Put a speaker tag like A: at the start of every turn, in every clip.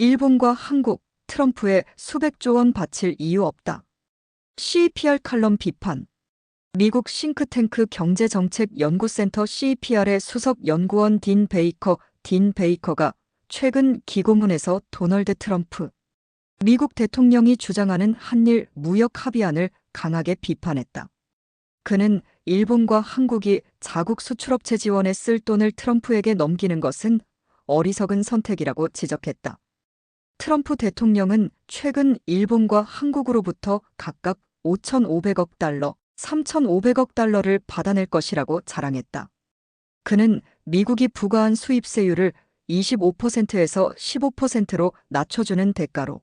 A: 일본과 한국, 트럼프에 수백조 원 바칠 이유 없다. CEPR 칼럼 비판. 미국 싱크탱크 경제정책연구센터 CEPR의 수석 연구원 딘 베이커, 딘 베이커가 최근 기고문에서 도널드 트럼프, 미국 대통령이 주장하는 한일 무역 합의안을 강하게 비판했다. 그는 일본과 한국이 자국 수출업체 지원에 쓸 돈을 트럼프에게 넘기는 것은 어리석은 선택이라고 지적했다. 트럼프 대통령은 최근 일본과 한국으로부터 각각 5,500억 달러, 3,500억 달러를 받아낼 것이라고 자랑했다. 그는 미국이 부과한 수입세율을 25%에서 15%로 낮춰주는 대가로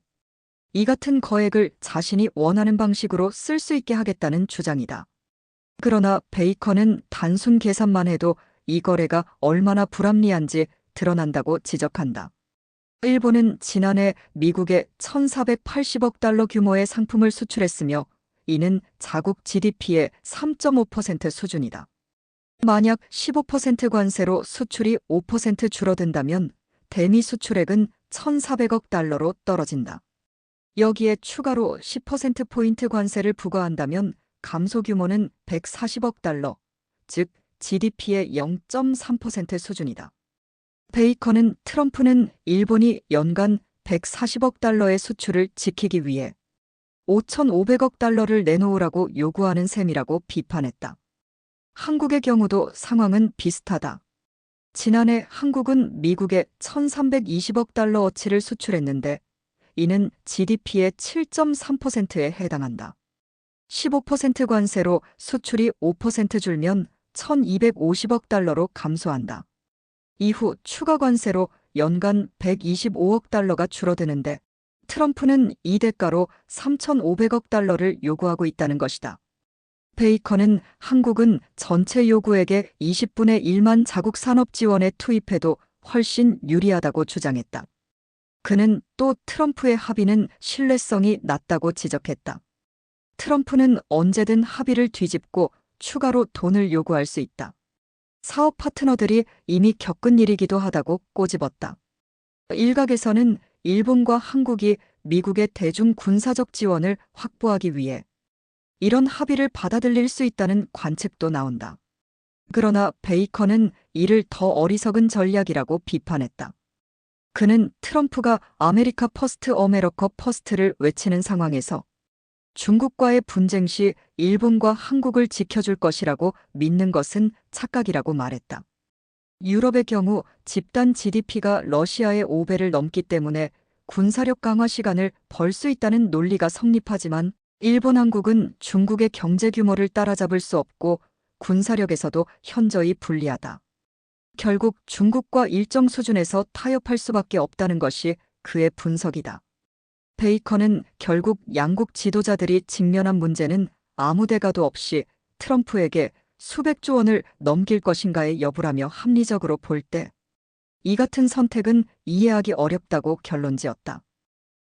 A: 이 같은 거액을 자신이 원하는 방식으로 쓸 수 있게 하겠다는 주장이다. 그러나 베이커는 단순 계산만 해도 이 거래가 얼마나 불합리한지 드러난다고 지적한다. 일본은 지난해 미국에 1,480억 달러 규모의 상품을 수출했으며 이는 자국 GDP의 3.5% 수준이다. 만약 15% 관세로 수출이 5% 줄어든다면 대미 수출액은 1,400억 달러로 떨어진다. 여기에 추가로 10%포인트 관세를 부과한다면 감소 규모는 140억 달러, 즉 GDP의 0.3% 수준이다. 베이커는 트럼프는 일본이 연간 140억 달러의 수출을 지키기 위해 5,500억 달러를 내놓으라고 요구하는 셈이라고 비판했다. 한국의 경우도 상황은 비슷하다. 지난해 한국은 미국에 1,320억 달러 어치를 수출했는데 이는 GDP의 7.3%에 해당한다. 15% 관세로 수출이 5% 줄면 1,250억 달러로 감소한다. 이후 추가 관세로 연간 125억 달러가 줄어드는데 트럼프는 이 대가로 3,500억 달러를 요구하고 있다는 것이다. 베이커는 한국은 전체 요구액의 20분의 1만 자국 산업 지원에 투입해도 훨씬 유리하다고 주장했다. 그는 또 트럼프의 합의는 신뢰성이 낮다고 지적했다. 트럼프는 언제든 합의를 뒤집고 추가로 돈을 요구할 수 있다. 사업 파트너들이 이미 겪은 일이기도 하다고 꼬집었다. 일각에서는 일본과 한국이 미국의 대중 군사적 지원을 확보하기 위해 이런 합의를 받아들일 수 있다는 관측도 나온다. 그러나 베이커는 이를 더 어리석은 전략이라고 비판했다. 그는 트럼프가 아메리카 퍼스트 어메러커 퍼스트를 외치는 상황에서 중국과의 분쟁 시 일본과 한국을 지켜줄 것이라고 믿는 것은 착각이라고 말했다. 유럽의 경우 집단 GDP가 러시아의 5배를 넘기 때문에 군사력 강화 시간을 벌 수 있다는 논리가 성립하지만 일본 한국은 중국의 경제 규모를 따라잡을 수 없고 군사력에서도 현저히 불리하다. 결국 중국과 일정 수준에서 타협할 수밖에 없다는 것이 그의 분석이다. 베이커는 결국 양국 지도자들이 직면한 문제는 아무 대가도 없이 트럼프에게 수백조 원을 넘길 것인가의 여부라며 합리적으로 볼 때 이 같은 선택은 이해하기 어렵다고 결론 지었다.